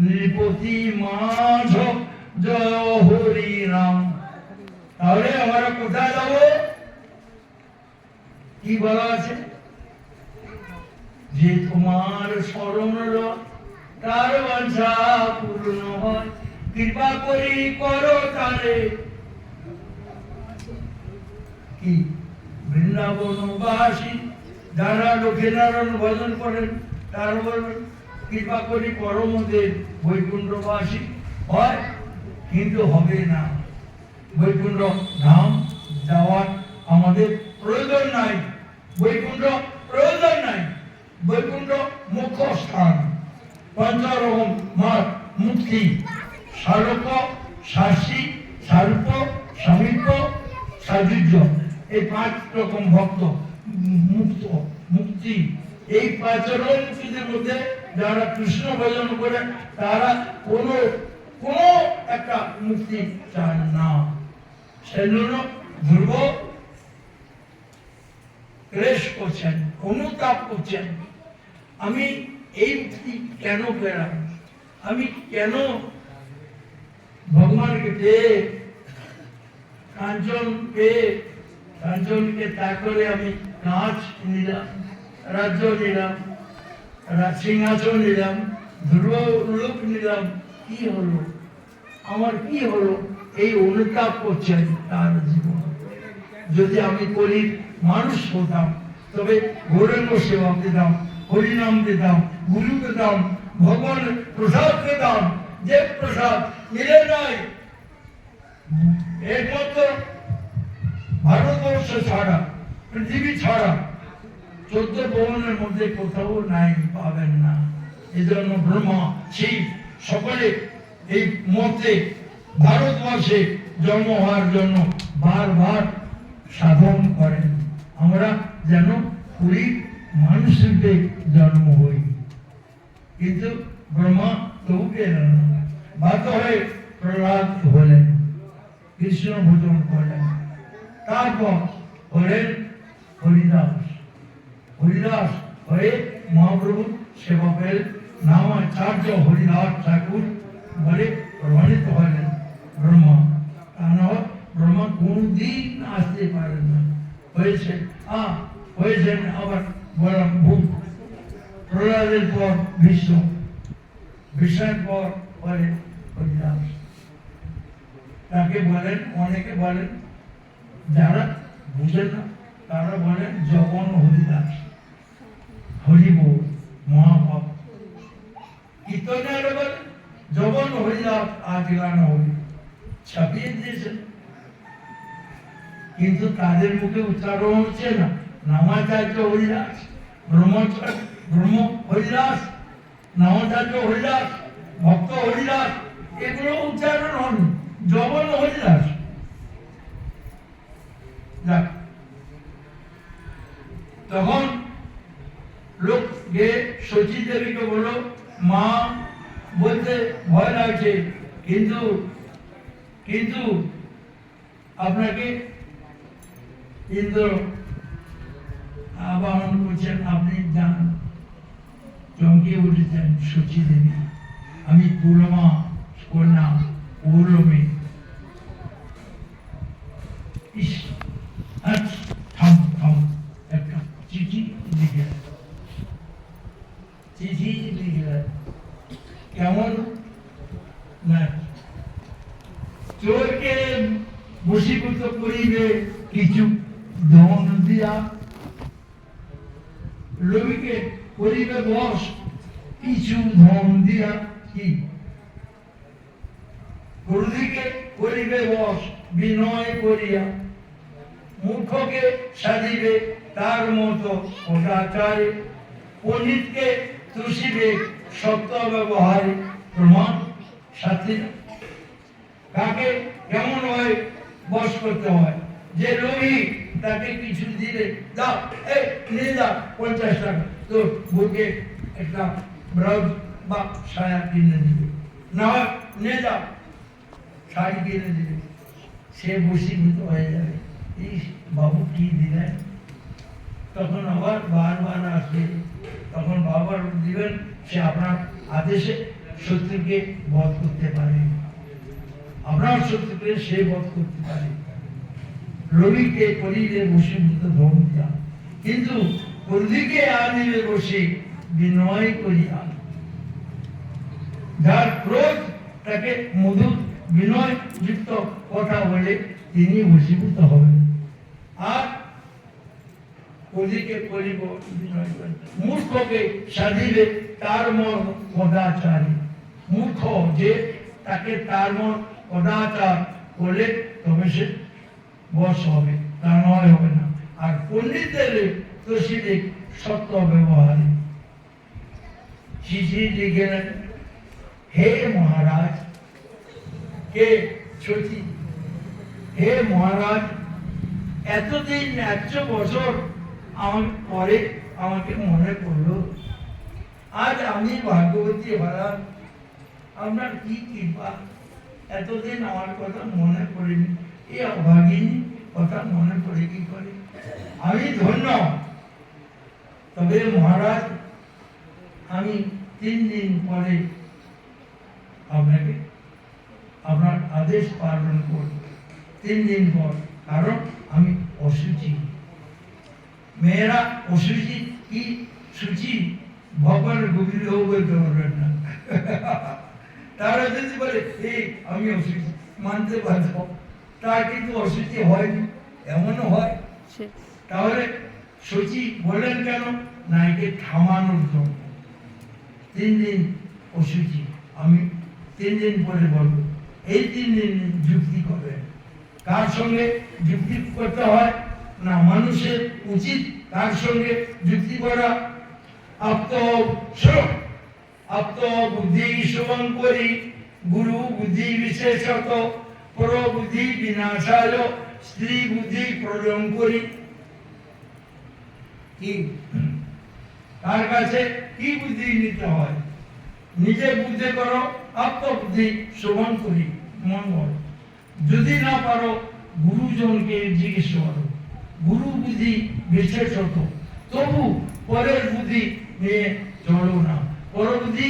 নৃপতি মাধব, জয় হরি রাম তাহলে আমরা কোথায় যাব? কি বলা আছে? যে তোমার স্মরণ তার বাঞ্ছা পূর্ণ হয়। কৃপা করি করো তারে। কি? বৃন্দাবনবাসী, যারা লক্ষ্মীনারায়ণ ভজন করেন, তার বলবেন কৃপা করি পরমদের বৈকুণ্ঠবাসী হয়, কিন্তু হবে না। বৈকুণ্ঠ ধাম যাওয়ার আমাদের প্রয়োজন নাই। বৈকুণ্ঠ প্রয়োজন নাই। বৈকুণ্ঠ মুখ্য স্থান। পঞ্চরকম মার মুক্তি। সারক শাসী সারূপ, সামিপ্য সাযুজ্য এই পাঁচ রকম ভক্ত মুক্ত, মুক্তি। এই পাঁচ রকম মুক্তিদের মধ্যে যারা কৃষ্ণ ভজন করেন তারা কোনো কোনো একটা মুক্তি চান না। সেজন্য ধ্রুব ক্লেশ করছেন, অনুতাপ করছেন, আমি এই মুক্তি কেন পেলাম? আমি কেন ভগবানকে পেয়ে কাঞ্চন পেয়ে কাঞ্চনকে ত্যাগ করে আমি নাচ নিলাম, রাজ্য নিলাম? সিংহাসন নিলাম, ধ্রুব লোক নিলাম, কি হলো? আমার কি হলো? এই অনুতাপ করছেন তার জীবন। যদি আমি করি, মানুষ হতাম। তবে গৌরঙ্গ সেবা দিতাম, হরিনাম দিতাম, গুরু দিতাম, ভগবান প্রসাদ দিতাম। যে প্রসাদ মিলে নাই, একমাত্র ভারতবর্ষ ছাড়া, পৃথিবী ছাড়া চোদ্দ ভবনের মধ্যে কোথাও নাই, পাবেন না। এই জন্য ব্রহ্মা, শিব, সকলে এই মতে ভারতবর্ষে জন্ম হওয়ার জন্য বারবার সাধন করেন। আমরা যেন পুরী মানুষরূপে জন্ম হই। কিন্তু ব্রহ্মা তবু পেলেন না। হয়ে প্রহ্লাদ হলেন, কৃষ্ণ ভোজন করলেন। তারপর হলেন হরিদাস। হরিদাস হয়ে মহাপ্রভু সেবা পেলেন। নাম আচার্য হরিদাস ঠাকুর বলে প্রমাণিত হলেন ব্রহ্মা। তা না ব্রহ্মা কোনদিন আসতে পারেন না। হয়েছে হ্যাঁ হয়েছেন আবার বললাম ভূপ প্রহ্লাদের পর ভীষ্ম। ভীষ্মের পর বলে হরিদাস। তাকে বলেন, অনেকে বলেন, যারা বুঝেন না, তারা বলেন, জগন হরিদাস। হরিব ছাপিয়ে কিন্তু তাদের মুখে উচ্চারণ হচ্ছে না। নামাচার্য হরিদাস ব্রহ্মচার্য ব্রহ্ম হরিদাস, নামাচার্য হরিদাস, ভক্ত হরিদাস, এগুলো উচ্চারণ হন জগন হরিদাস। তখন লোক গিয়ে শচী দেবীকে বলল মা বলতে ভয় লাগছে। কিন্তু কিন্তু আপনাকে ইন্দ্র আবাহন করছেন, আপনি যান চমকে উঠেছেন শচী দেবী, আমি পুরমা কন্যা পৌরমী ইস আচ্ছা থাম থাম একটা চিঠি লিখে দেন। চিঠি লিখে দেন। কেমন না চোরকে বশীভূত করিবে কিছু ধন দিয়া রবিকে করিবে বস কিছু ধন দিয়া কি? গুরুদিকে করিবে বস বিনয় করিয়া। মূর্খকে সাজিবে তার মতো পণ্ডিতকে তুষিবে সত্য ব্যবহারে। প্রমাণ কাকে কেমন হয় বস করতে হয়। যে রবি তাকে কিছু দিলে দাও নিয়ে দাও পঞ্চাশ টাকা। তো বুকে একটা ব্লাউজ বা সায়া কিনে দিবে না নিয়ে যাও শাড়ি কিনে দিবে সে বসীভূত হয়ে যাবে ইস বাবু কি দিলেন তখন আবার বারবার আসবে তখন বাবার দিবেন সে আপনার আদেশে শত্রুকে বধ করতে পারে আপনার শত্রুকে সে বধ করতে পারে রবিকে করিলে বসীভূত ধর্মতা কিন্তু প্রদিকে আনিবে বসে বিনয় করিয়া। যার ক্রোধ তাকে মধুর বিনয় যুক্ত কথা বলে তিনি বসীভূত হবেন। আর করিব মূর্খকে তার মন কদাচারী মূর্খ যে তাকে তার মন কদাচার করলে তবে সে বস হবে, তা নয়, হবে না। আর পণ্ডিতদের তোষিলে সত্য ব্যবহারে। শিশি লিখেলেন, হে মহারাজ, কে সচি হে মহারাজ, এতদিন একশো বছর আমার পরে আমাকে মনে পড়ল। আজ আমি ভাগ্যবতী হলাম। আপনার কি কৃপা? এতদিন আমার কথা মনে পড়েনি। এই অভাগিনী কথা মনে পড়ে কি করে? আমি ধন্য। তবে মহারাজ, আমি তিন দিন পরে আপনাকে আপনার আদেশ পালন করব। তিন দিন পর। কারণ আমি অসুচি। মেয়েরা অসুচি কি সূচি? ভগবান গভীর বলতে পারবেন না। তারা যদি বলে এই আমি অসুচি। মানতে বাধ্য। তার কিন্তু অসুচি হয়নি। এমনও হয়। তাহলে সচি বলেন কেন? না একে থামানোর জন্য। তিন দিন অসুচি আমি তিন দিন পরে বলব, এই তিন দিন যুক্তি করবেন কার সঙ্গে যুক্তি করতে হয়? না, মানুষের উচিত কার সঙ্গে যুক্তি করা? আপ্ত বুদ্ধি শুভম করি। গুরু বুদ্ধি বিশেষত পর বুদ্ধি বিনাশায় স্ত্রী বুদ্ধি প্রয়োগ করি। কি? তার কাছে কি বুদ্ধি নিতে হয়? নিজে বুদ্ধি করো, আত্মবুদ্ধি শোভন করি মঙ্গল যদি না পারো, গুরুজনকে জিজ্ঞেস করো। গুরু বুদ্ধি বিশেষত, তবু পরের বুদ্ধি নিয়ে চলো না। পর বুদ্ধি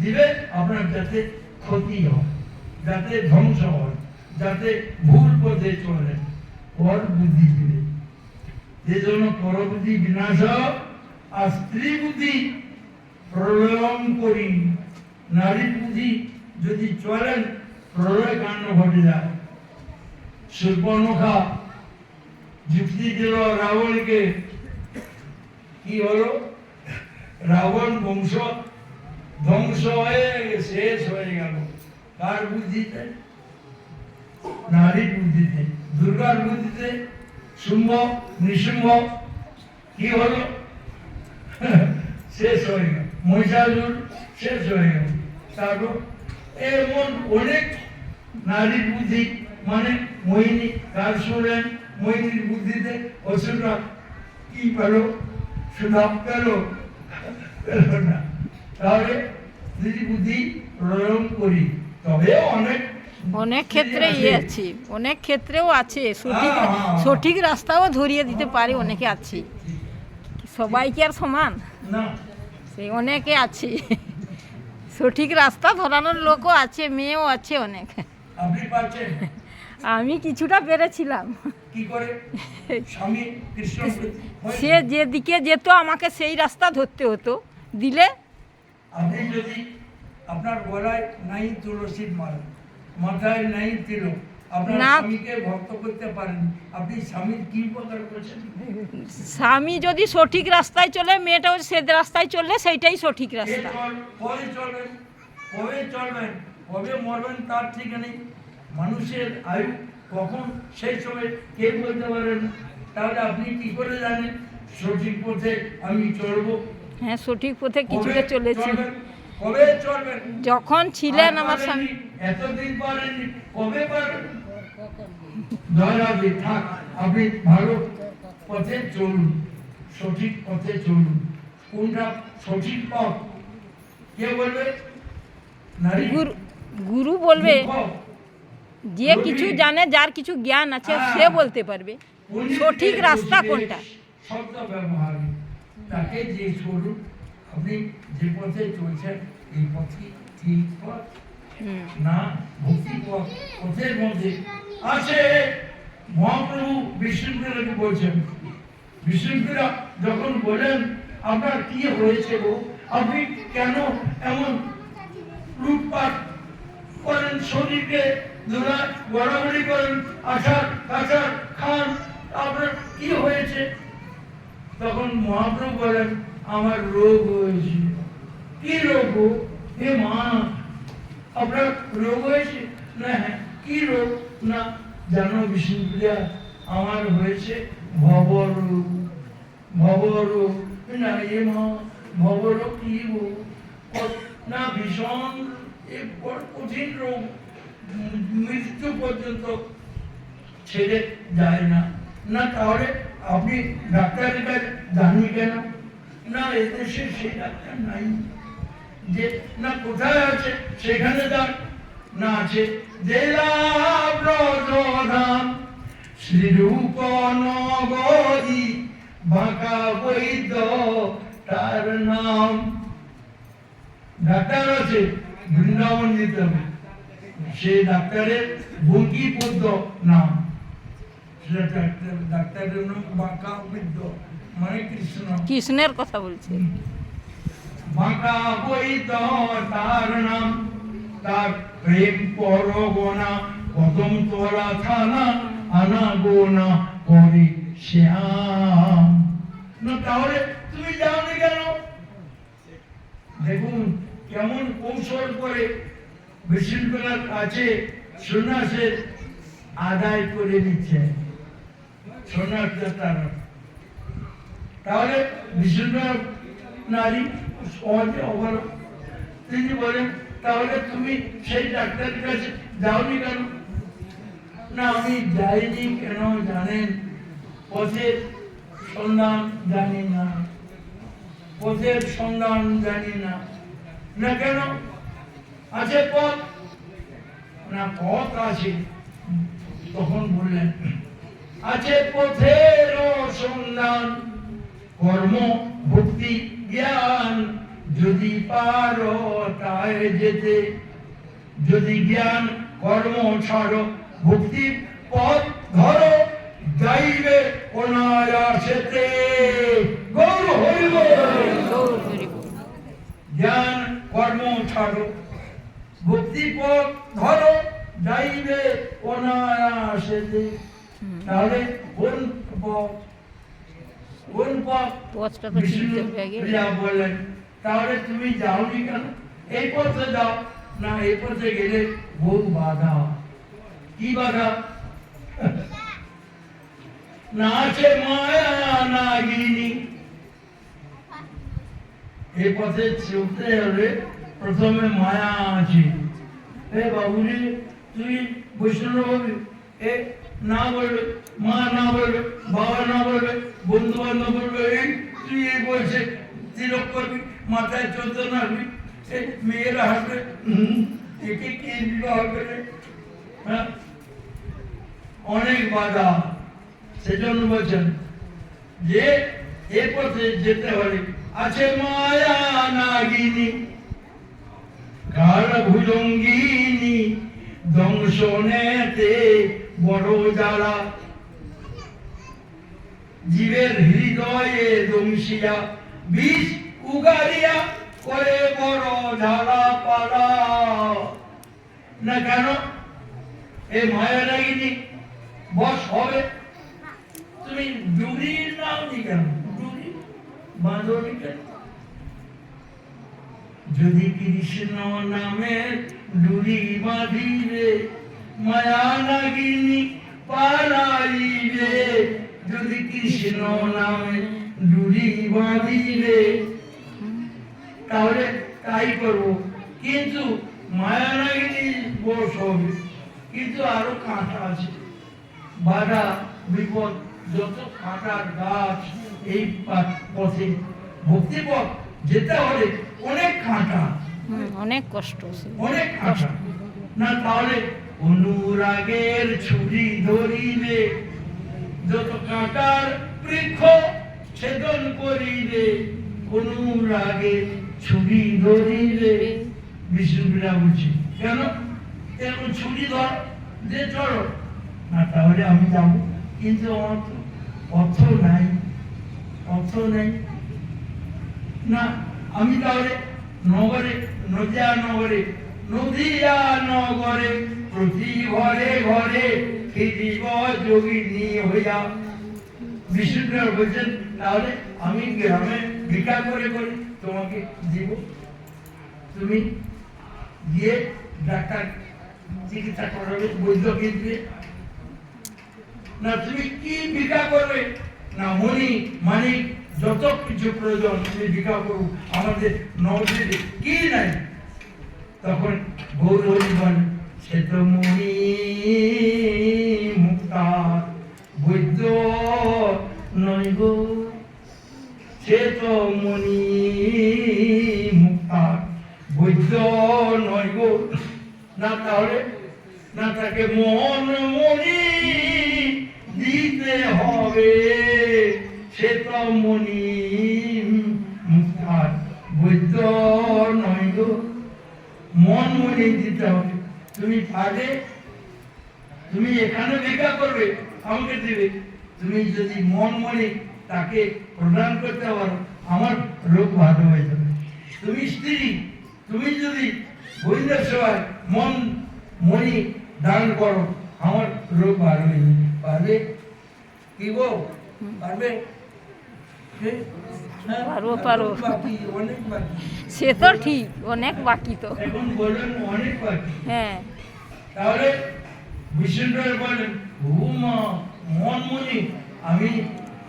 দিবে আপনার যাতে ক্ষতি হয়, যাতে ধ্বংস হয়, যাতে ভুল পথে চলে পর বুদ্ধি দিবে। যে জন্য পরবুদ্ধি বিনাশ আর স্ত্রী বুদ্ধি প্রলয়ন করি নারী বুদ্ধি যদি চলেন প্রলয় কাণ্ড ঘটে যায়। সুর্পনখা যুক্তি দিল রাবণকে। কি হলো? রাবণ বংশ, ধ্বংস হয়ে শেষ হয়ে গেল। কার বুদ্ধিতে? নারীর বুদ্ধিতে দুর্গার বুদ্ধিতে। শুম্ভ, নৃসিংহ, কি হলো? শেষ হয়ে গেল। মহিষাসুর শেষ হয়ে গেল। তারপর এমন অনেক নারীর বুদ্ধি মানে মোহিনী কার শুনলেন মোহিনীর বুদ্ধিতে অসুররা কি পেল? সুধাম পেল? পেল না। তাহলে যদি বুদ্ধি প্রয়োগ করি তবে অনেক অনেক ক্ষেত্রে ইয়ে আছে। অনেক ক্ষেত্রেও আছে। সঠিক হ্যাঁ, হ্যাঁ, হ্যাঁ। সঠিক রাস্তাও ধরিয়ে দিতে পারে অনেকে আছে। সবাই কি আর সমান? সেই অনেকে আছে। সঠিক রাস্তা ধরানোর লোকও আছে মেয়েও আছে অনেক। আমি কিছুটা পেরেছিলাম। সে যেদিকে যেত আমাকে সেই রাস্তা ধরতে হতো। দিলে? আপনি যদি আপনার গলায় নাই তুলসীর মালা মাথায় নাই তিলক পারেন। স্বামী যদি সঠিক রাস্তায় চলে মেয়েটাও সে রাস্তায় চললে সেইটাই সঠিক রাস্তা। কবে চলবেন? কবে চলবেন? কবে মরবেন তার ঠিক নেই। মানুষের আয়ু কখন সেই সময় কে বলতে পারেন তাহলে আপনি কি করে জানেন? সঠিক পথে আমি চলবো। হ্যাঁ সঠিক পথে কিছুটা চলেছি। কবে চলবেন? যখন ছিলেন আমার স্বামী এতদিন পারেননি কবে পারবেন দয়াবি থাক আপনি ভালো পথে চলুন সঠিক পথে চলুন। কোনটা সঠিক পথ? কে বলবে? নারী। গুরু বলবে যে কিছু জানে যার কিছু জ্ঞান আছে সে বলতে পারবে। সঠিক রাস্তা কোনটা? শব্দ ব্যবহার। তাকে যে চলুন আপনি যে পথে চলছেন এই পথে ঠিক পথ। না ভক্তি পথ। পথের মধ্যে আছে। মহাপ্রভু বিষ্ণুপুরাকে বলছেন। বিষ্ণুপুরা যখন বলেন আপনার কি হয়েছে গো? আপনি কেন এমন লুটপাট করেন? শরীরকে গড়াগড়ি করেন আষাঢ় কাছাড় খান? আপনার কি হয়েছে? তখন মহাপ্রভু বলেন আমার রোগ হয়েছে। কি রোগ? হে মা, আপনার রোগ হয়েছে? না হ্যাঁ কি রোগ? না জানো বিষ্ণুপ্রিয়া, আমার হয়েছে ভবরোগ ভবরোগ না এ মা ভবরোগ কি না ভীষণ কঠিন রোগ। মৃত্যু পর্যন্ত ছেড়ে যায় না। না তাহলে আপনি ডাক্তারের কাছে জাননি কেন? না এদেশে সেই ডাক্তার নাই। যে না কোথায় আছে সেখানে যান। না আছে জেলা ব্রজধাম শ্রীরূপ নগরী বাঁকা বৈদ্য তার নাম। ডাক্তার আছে বৃন্দাবন যেতে হবে। সে ডাক্তারের বঙ্কিপদ্য নাম। সেটা ডাক্তার ডাক্তারের নাম বাঁকা বৈদ্য মানে কৃষ্ণ। কৃষ্ণের কথা বলছে। বাঁকা বৈদ্য তার নাম। তার প্রেম পরগনা, কদম তোলা থানা আনা গোনা করে শ্যাম। না, তাহলে তুমি যাওনি কেন? দেখুন, কেমন কৌশল করে বিশৃঙ্খলার কাছে সন্ন্যাসের আদায় করে নিচ্ছে সন্ন্যাসটা তারা। তাহলে বিষ্ণুনাথ নারী সহজে অবলম্ব তিনি বলেন তাহলে তুমি সেই ডাক্তারের কাছে যাওনি কেন? না, আমি যাইনি কেন জানেন? পথের সন্ধান জানি না। পথের সন্ধান জানি না। না কেন? আছে পথ? না, পথ আছে। তখন বললেন, আছে পথের সন্ধান, কর্ম, ভক্তি, জ্ঞান যদি পারো তাই যেতে। যদি জ্ঞান কর্ম ছাড়ো ভক্তি পথ ধরো যাইবে অনায়াসেতে। গৌর হরি জ্ঞান কর্ম ছাড়ো ভক্তি পথ ধরো যাইবে অনায়াসেতে। তাহলে কোন পথ? কোন পথ? পথটা তো তাহলে তুমি যাওনি কেন? এই পথে যাও, না এই পথে গেলে বহু বাধা কি বাধা? না মায়া নাগিনী এই পথে চলতে হলে প্রথমে মায়া আছে। এ বাবুজি তুই বৈষ্ণব হবি এ না বলবে, মা না বলবে, বাবা না বলবে বন্ধু বান্ধব বলবে, এই তুই এই বয়সে তিলক করবি, মাথায় নাড়বি এই মেয়েরা হাসবে একে কে বিবাহ করে? হ্যাঁ? অনেক বাধা। সেজন্য বলছেন, যে এ পথে যেতে হলে আছে মায়া নাগিনী কাল ভুজঙ্গিনী দংশনেতে বড় জ্বালা। জীবের হৃদয়ে দংশিয়া বিষ উগারিয়া করে বড় ঝালা পালা। না কেন? এ মায়া নাগিনী, বস হবে। তুমি ডুরি নাও নি। কেন ডুরি বাঁধনি কেন? যদি কৃষ্ণ নামে ডুরি বাঁধিবে, মায়া নাগিনী পালাইবে। যদি কৃষ্ণ নামে ডুরি বাঁধিবে তাহলে তাই করব। কিন্তু মায়া নাগিনী বস হবে কিন্তু আরও কাঁটা আছে। বাধা বিপদ যত কাঁটার গাছ এই পথে ভক্তি পথ যেতে হলে অনেক কাঁটা। অনেক কষ্ট অনেক কাঁটা। না তাহলে অনুরাগের ছুরি ধরিবে। যত কাঁটার বৃক্ষ ছেদন করিবে অনুরাগের ছুরি ধরিবে বিষ্ণুপ্রিয়া বলছি কেন? এখন ছুটি ধর? যে চলো না, তাহলে আমি যাব। কিন্তু আমার তো অর্থ নাই। অর্থ নেই। না, আমি তাহলে নগরে, নদিয়া নগরে নদিয়া নগরে প্রতি ঘরে ঘরে ফিরিব যোগিনী হইয়া বলছেন, তাহলে আমি গ্রামে ভিক্ষা করে করে তোমাকে দিব। তুমি গিয়ে ডাক্তার চিকিৎসা করাবে না, তুমি কি ভিক্ষা করবে? না মনি মানিক, যত কিছু প্রয়োজন, তুমি ভিক্ষা করো। আমাদের নবদ্বীপে কি নাই? তখন গৌর সে তো মনি মুক্তার বৈদ্য নয় গো। সে তো মনি বৈদ্য নয় গো। না তাহলে, না তাকে মন মনি দিতে হবে। সে তো মনি মুক্তার। বৈদ্য নয় গো। মন মনি দিতে হবে। তুমি পারলে, তুমি এখানে ভিক্ষা করবে, আমাকে দিবে। তুমি যদি মন মনে তাকে প্রদান করতে পারো আমার রোগ ভালো হয়ে যাবে। তুমি স্ত্রী তুমি যদি গোবিন্দের সেবায় মন মনি দান করো আমার রোগ ভালো হয়ে যাবে। পারবে? কি গো? পারবে? সে তো ঠিক অনেক বাকি তো। বললেন অনেক বাকি। হ্যাঁ। তাহলে বিষ্ণুদেব বলেন ও মা মন মনে আমি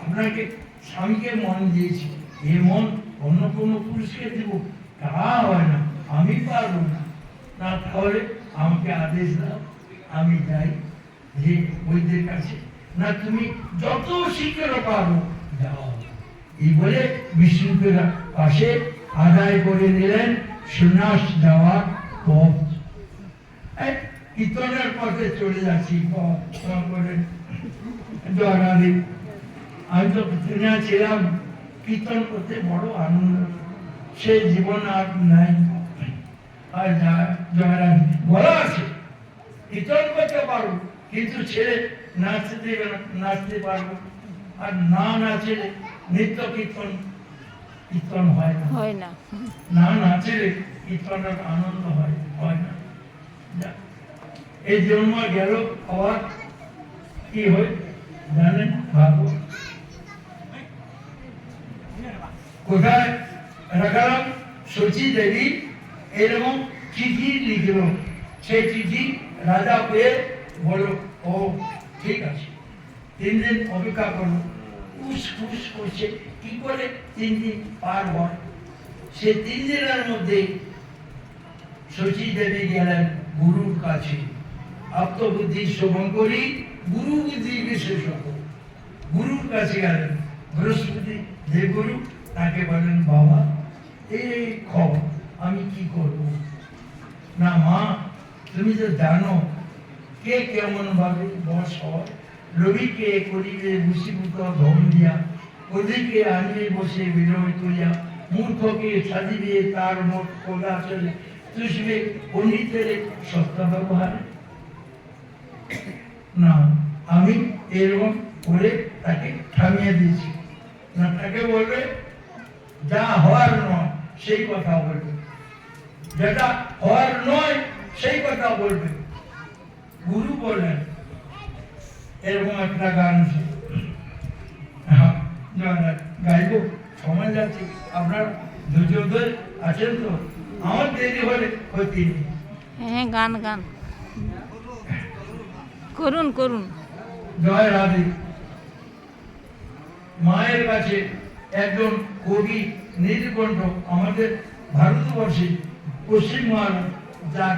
আপনাকে স্বামীকে মন দিয়েছি। এ মন অন্য কোনো পুরুষকে দিব, তা হয় না, আমি পারব না। না তাহলে আমাকে আদেশ দাও, আমি যাই। যে ওইদের কাছে, না, তুমি যত শীঘ্র পারো, যাও। এই বলে বিষ্ণুপুরা পাশে আদায় করে নিলেন সন্ন্যাস যাওয়ার পথ। কীর্তনের পথে চলে যাচ্ছি ক- ক- করে জয়রাধি আমি তো দুনিয়া ছিলাম কীর্তন করতে বড় আনন্দ। সে জীবন আর নাই। আর জয়রাধি বলা আছে কীর্তন করতে পারব কিন্তু ছেলে নাচতে দেবে না নাচতে পারব আর না নাচলে নিত্য কীর্তন কীর্তন হয় না। হয় না। না নাচলে কীর্তনের আনন্দ হয় হয় না। এই জন্ম গেল আবার কি হয়? জানেন ভাবো। কোথায়? রাখালাম শচী দেবী, এরকম চিঠি লিখল? সেই চিঠি রাজা পেয়ে বলল, ও, ঠিক আছে। তিন দিন অপেক্ষা করল। উস উস করছে। কি করে? তিন দিন পার হয়। সে তিন দিনের মধ্যে শচী দেবী গেলেন গুরুর কাছে। আত্মবুদ্ধি শ্রবণ করি গুরু বুদ্ধি বিশেষজ্ঞ গুরুর কাছে গেলেন। বৃহস্পতি যে গুরু, তাকে বলেন, বাবা, এই খবর আমি কি করব? না মা, তুমি তো জানো কে কেমন ভাবে বস হয়। রবিকে করিবে ভূষীভূত ধন দিয়া ওদিকে আনিবে বসে বিনয় করিয়া, মূর্খকে সাজিবে তার মোট কোলা চলে। তুষবে পণ্ডিতের সত্য ব্যবহার। না আমি এরকম করে তাকে থামিয়ে দিয়েছি। না তাকে বলবে যা হওয়ার নয় সেই কথা বলবে। যেটা হওয়ার নয় সেই কথা বলবে। গুরু বলেন এরকম একটা গান। হ্যাঁ, জয়নাথ, সময় যাচ্ছে। আপনার ধৈর্য আছেন তো? আমার দেরি হলে ক্ষতি হ্যাঁ গান গান। করুন করুন। জয় রাধে। মায়ের কাছে একজন কবি নীলকণ্ঠ আমাদের ভারতবর্ষে পশ্চিমবঙ্গ যা